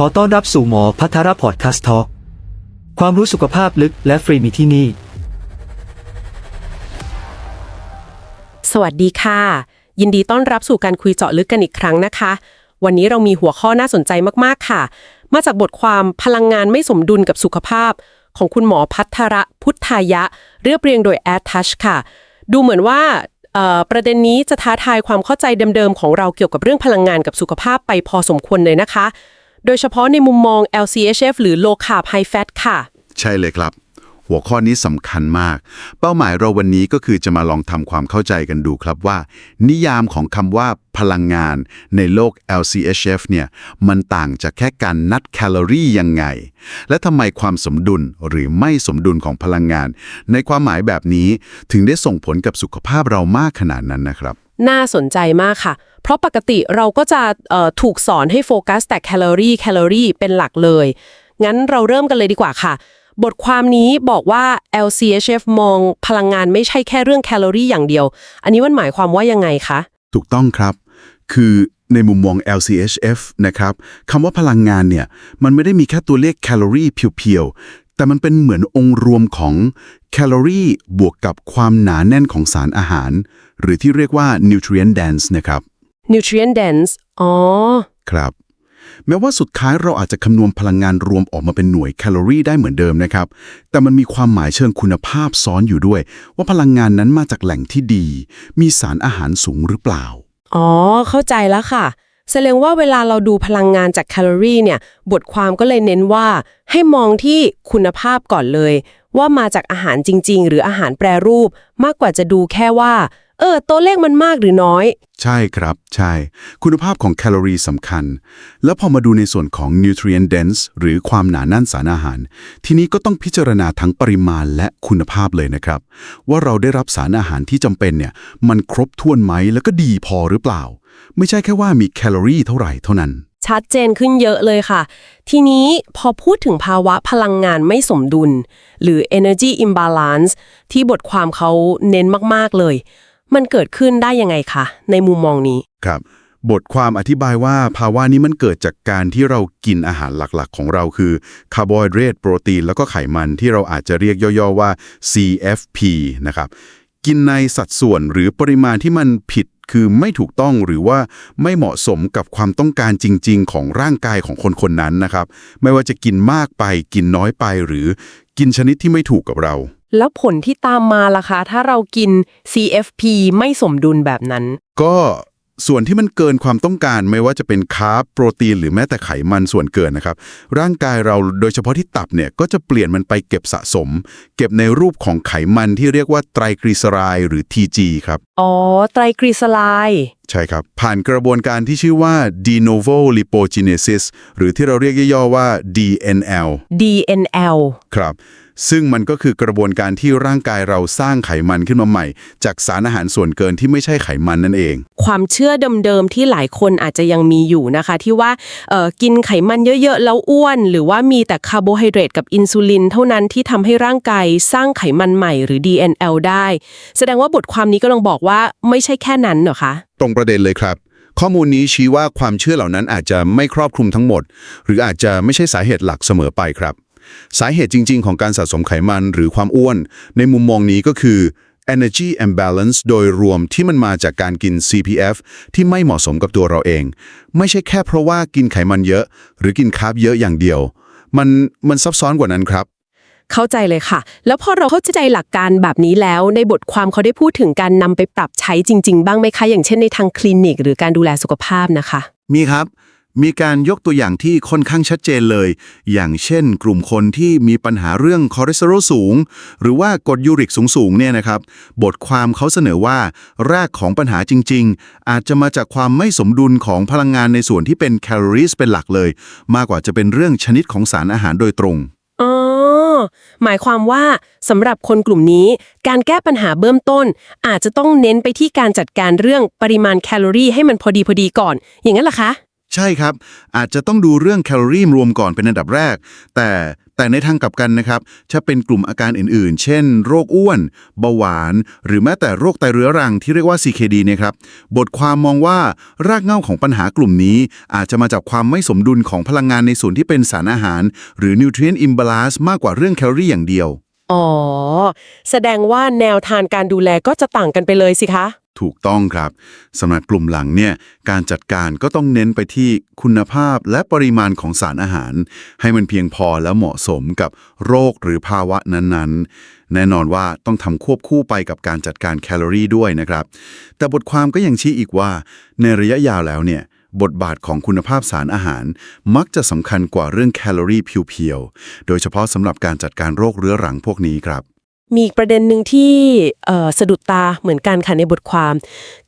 ขอต้อนรับสู่หมอพัทรพอดคาสต์ทอความรู้สุขภาพลึกและฟรีมีที่นี่ สวัสดีค่ะ ยินดีต้อนรับสู่การคุยเจาะลึกกันอีกครั้งนะคะ วันนี้เรามีหัวข้อน่าสนใจมากๆค่ะ มาจากบทความพลังงานไม่สมดุลกับสุขภาพ ของคุณหมอพัทระพุทธายะ เรียบเรียงโดยแอดทัชค่ะ ดูเหมือนว่าประเด็นนี้จะท้าทายความเข้าใจเดิมๆของเราเกี่ยวกับเรื่องพลังงานกับสุขภาพไปพอสมควรเลยนะคะ โดยเฉพาะในมุมมอง LCHF หรือ Low Carb High Fat ค่ะ ใช่เลยครับ หัวข้อนี้สำคัญมาก เป้าหมายเราวันนี้ก็คือจะมาลองทำความเข้าใจกันดูครับว่า นิยามของคำว่าพลังงานในโลก LCHF เนี่ยมันต่างจากแค่การนัดแคลอรี่ยังไง และทำไมความสมดุลหรือไม่สมดุลของพลังงาน ในความหมายแบบนี้ถึงได้ส่งผลกับสุขภาพเรามากขนาดนั้นนะครับ น่าสนใจมากค่ะ เพราะปกติเราก็จะถูกสอนให้โฟกัสแต่แคลอรี่แคลอรี่เป็นหลักเลย งั้นเราเริ่มกันเลยดีกว่าค่ะ บทความนี้บอกว่า LCHF มองพลังงานไม่ใช่แค่เรื่องแคลอรี่อย่างเดียว อันนี้มันหมายความว่ายังไงคะ ถูกต้องครับ คือในมุมมอง LCHF นะครับคำว่าพลังงานเนี่ย มันไม่ได้มีแค่ตัวเลขแคลอรี่เพียวๆ แต่มันเป็นเหมือนองค์รวมของแคลอรี่บวกกับความหนาแน่นของสารอาหาร หรือที่เรียกว่า nutrient dense นะครับ nutrient dense อ๋อ ครับ แม้ว่าสุดท้ายเราอาจจะคำนวณพลังงานรวมออกมาเป็นหน่วยแคลอรี่ได้เหมือนเดิมนะครับ แต่มันมีความหมายเชิงคุณภาพซ้อนอยู่ด้วย ว่าพลังงานนั้นมาจากแหล่งที่ดี มีสารอาหารสูงหรือเปล่า อ๋อ เข้าใจแล้วค่ะ แสดงว่าเวลาเราดูพลังงานจากแคลอรี่เนี่ย บทความก็เลยเน้นว่า ให้มองที่คุณภาพก่อนเลย ว่ามาจากอาหารจริง ๆ หรืออาหารแปรรูป มากกว่าจะดูแค่ว่า เออ ตัวเลขมันมากหรือน้อย ใช่ครับ ใช่ คุณภาพของแคลอรี่สำคัญ แล้วพอมาดูในส่วนของ nutrient dense หรือความหนาแน่นสารอาหาร ทีนี้ก็ต้องพิจารณาทั้งปริมาณและคุณภาพเลยนะครับ ว่าเราได้รับสารอาหารที่จำเป็นเนี่ย มันครบถ้วนไหมแล้วก็ดีพอหรือเปล่า ไม่ใช่แค่ว่ามีแคลอรี่เท่าไหร่เท่านั้น ชัดเจนขึ้นเยอะเลยค่ะ ทีนี้พอพูดถึงภาวะพลังงานไม่สมดุล หรือ energy imbalance ที่บทความเขาเน้นมากๆเลย มันเกิดขึ้นได้ยังไงคะในมุมมองนี้ครับ บทความอธิบายว่าภาวะนี้มันเกิดจากการที่เรากินอาหารหลักๆ ของเราคือคาร์โบไฮเดรตโปรตีน แล้วก็ไขมันที่เราอาจจะเรียกย่อๆว่า CFP นะครับกินในสัดส่วนหรือปริมาณที่มันผิดคือไม่ถูกต้องหรือว่าไม่เหมาะสมกับความต้องการจริง ๆ ของร่างกายของคนคนนั้นนะครับ ไม่ว่าจะกินมากไปกินน้อยไปหรือกินชนิดที่ไม่ถูกกับเรา แล้วผลที่ตามมาล่ะคะ ถ้าเรากิน CFP ไม่สมดุลแบบนั้น ก็ส่วนที่มันเกินความต้องการไม่ว่าจะเป็นคาร์บโปรตีน หรือแม้แต่ไขมันส่วนเกินนะครับ ร่างกายเราโดยเฉพาะที่ตับเนี่ยก็จะเปลี่ยนมันไปเก็บสะสม เก็บในรูปของไขมันที่เรียกว่าไตรกลีเซอไรด์หรือ TG ครับ อ๋อ ไตรกลีเซอไรด์ใช่ครับ ผ่านกระบวนการที่ชื่อว่า de novo lipogenesis หรือที่เราเรียกย่อๆว่า DNL DNL ครับ ซึ่งมันก็คือกระบวนการที่ร่างกายเราสร้างไขมันขึ้นมาใหม่ จากสารอาหารส่วนเกินที่ไม่ใช่ไขมันนั่นเอง ความเชื่อเดิมๆที่หลายคนอาจจะยังมีอยู่นะคะ ที่ว่าเอ่อกินไขมันเยอะๆ แล้วอ้วน หรือว่ามีแต่คาร์โบไฮเดรตกับอินซูลินเท่านั้นที่ทำให้ร่างกายสร้างไขมันใหม่หรือ DNL ได้ แสดงว่าบทความนี้ก็ลองบอกว่าไม่ใช่แค่นั้นเหรอคะตรงประเด็นเลยครับข้อมูลนี้ชี้ว่าความเชื่อเหล่านั้นอาจจะไม่ครอบคลุมทั้งหมด หรืออาจจะไม่ใช่สาเหตุหลักเสมอไปครับ สาเหตุจริง ๆ ของการสะสมไขมันหรือความอ้วน ในมุมมองนี้ก็คือ energy imbalance โดยรวมที่มันมาจากการกิน CPF ที่ไม่เหมาะสมกับตัวเราเอง ไม่ใช่แค่เพราะว่ากินไขมันเยอะ หรือกินคาร์บเยอะอย่างเดียว มันมันซับซ้อนกว่านั้นครับเข้าใจเลยค่ะ แล้วพอเราเข้าใจหลักการแบบนี้แล้วในบทความเขาได้พูดถึงการนำไปปรับใช้จริง ๆ บ้างไหมคะ อย่างเช่นในทางคลินิก หรือการดูแลสุขภาพนะคะ มีครับ มีการยกตัวอย่างที่ค่อนข้างชัดเจนเลย อย่างเช่น กลุ่มคนที่มีปัญหาเรื่องคอเลสเตอรอลสูง หรือว่ากรดยูริกสูงๆเนี่ยนะครับ บทความเขาเสนอว่า รากของปัญหาจริง ๆ อาจจะมาจากความไม่สมดุลของพลังงานในส่วนที่เป็นแคลอรี่เป็นหลักเลย มากกว่าจะเป็นเรื่องชนิดของสารอาหารโดยตรงอ๋อหมายความว่าสำหรับคนกลุ่มนี้ การแก้ปัญหาเบื้องต้น อาจจะต้องเน้นไปที่การจัดการเรื่องปริมาณแคลอรี่ให้มันพอดีพอดีก่อน อย่างนั้นเหรอคะ ช่ครับ อาจจะต้องดูเรื่องแคลอรี่รวมก่อนเป็นอันดับแรก แต่แต่ในทางกลับกันนะครับถ้าเป็นกลุ่มอาการอื่นๆ เช่น โรคอ้วน เบาหวาน หรือแม้แต่โรคไตเรื้อรังที่เรียกว่า CKD เนี่ยครับ บทความมองว่ารากเหง้าของปัญหากลุ่มนี้ อาจจะมาจากความไม่สมดุลของพลังงานในส่วนที่เป็นสารอาหาร หรือ nutrient imbalance มากกว่าเรื่องแคลอรี่อย่างเดียว อ๋อ แสดงว่าแนวทางการดูแลก็จะต่างกันไปเลยสิคะ ถูกต้องครับสำหรับกลุ่มหลังเนี่ยการจัดการก็ต้องเน้นไปที่คุณภาพและปริมาณของสารอาหาร ให้มันเพียงพอและเหมาะสมกับโรคหรือภาวะนั้นๆ แน่นอนว่าต้องทำควบคู่ไปกับการจัดการแคลอรี่ด้วยนะครับ แต่บทความก็ยังชี้อีกว่า ในระยะยาวแล้วเนี่ย บทบาทของคุณภาพสารอาหารมักจะสำคัญกว่าเรื่องแคลอรี่เพียวๆ โดยเฉพาะสำหรับการจัดการโรคเรื้อรังพวกนี้ครับ มีอีกประเด็นหนึ่งที่เอ่อสะดุดตาเหมือนกันค่ะในบทความ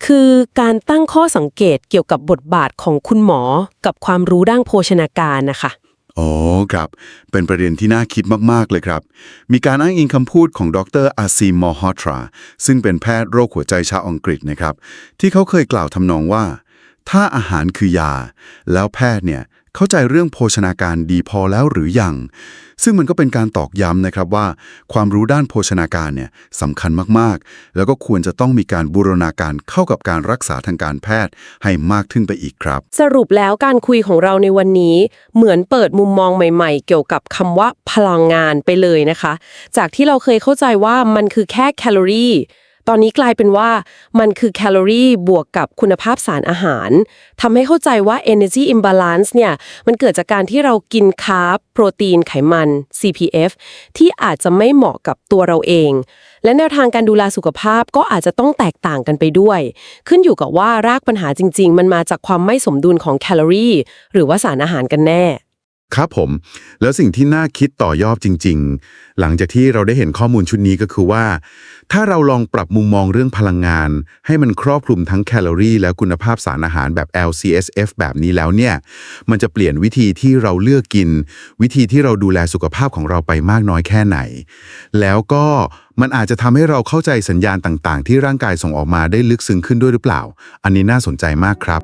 คือการตั้งข้อสังเกตเกี่ยวกับบทบาทของคุณหมอ กับความรู้ด้านโภชนาการนะคะอ๋อครับ เป็นประเด็นที่น่าคิดมาก ๆ เลยครับ มีการอ้างอิงคำพูดของดรอาซีมมอฮอตรา ซึ่งเป็นแพทย์โรคหัวใจชาวอังกฤษนะครับ ที่เขาเคยกล่าวทำนองว่า ถ้าอาหารคือยา แล้วแพทย์เนี่ยเข้าใจเรื่องโภชนาการดีพอแล้วหรือยัง ซึ่งมันก็เป็นการตอกย้ำนะครับว่า ความรู้ด้านโภชนาการเนี่ยสำคัญมากๆ แล้วก็ควรจะต้องมีการบูรณาการเข้ากับการรักษาทางการแพทย์ให้มากขึ้นไปอีกครับ สรุปแล้วการคุยของเราในวันนี้ เหมือนเปิดมุมมองใหม่ๆ เกี่ยวกับคำว่าพลังงานไปเลยนะคะ จากที่เราเคยเข้าใจว่ามันคือแค่แคลอรี่ ตอนนี้กลายเป็นว่ามันคือแคลอรี่บวกกับคุณภาพสารอาหารทำให้เข้าใจว่า energy imbalance เนี่ยมันเกิดจากการที่เรากินคาร์บโปรตีนไขมัน CPF ที่อาจจะไม่เหมาะกับตัวเราเอง และแนวทางการดูแลสุขภาพก็อาจจะต้องแตกต่างกันไปด้วย ขึ้นอยู่กับว่ารากปัญหาจริง ๆ มันมาจากความไม่สมดุลของแคลอรี่ หรือว่าสารอาหารกันแน่ ครับผม แล้วสิ่งที่น่าคิดต่อยอดจริง ๆ หลังจากที่เราได้เห็นข้อมูลชุดนี้ก็คือว่า ถ้าเราลองปรับมุมมองเรื่องพลังงาน ให้มันครอบคลุมทั้งแคลอรี่ และคุณภาพสารอาหารแบบ LCSF แบบนี้แล้วเนี่ย มันจะเปลี่ยนวิธีที่เราเลือกกิน วิธีที่เราดูแลสุขภาพของเราไปมากน้อยแค่ไหน แล้วก็มันอาจจะทำให้เราเข้าใจสัญญาณต่างๆ ที่ร่างกายส่งออกมาได้ลึกซึ้งขึ้นด้วยหรือเปล่า อันนี้น่าสนใจมากครับ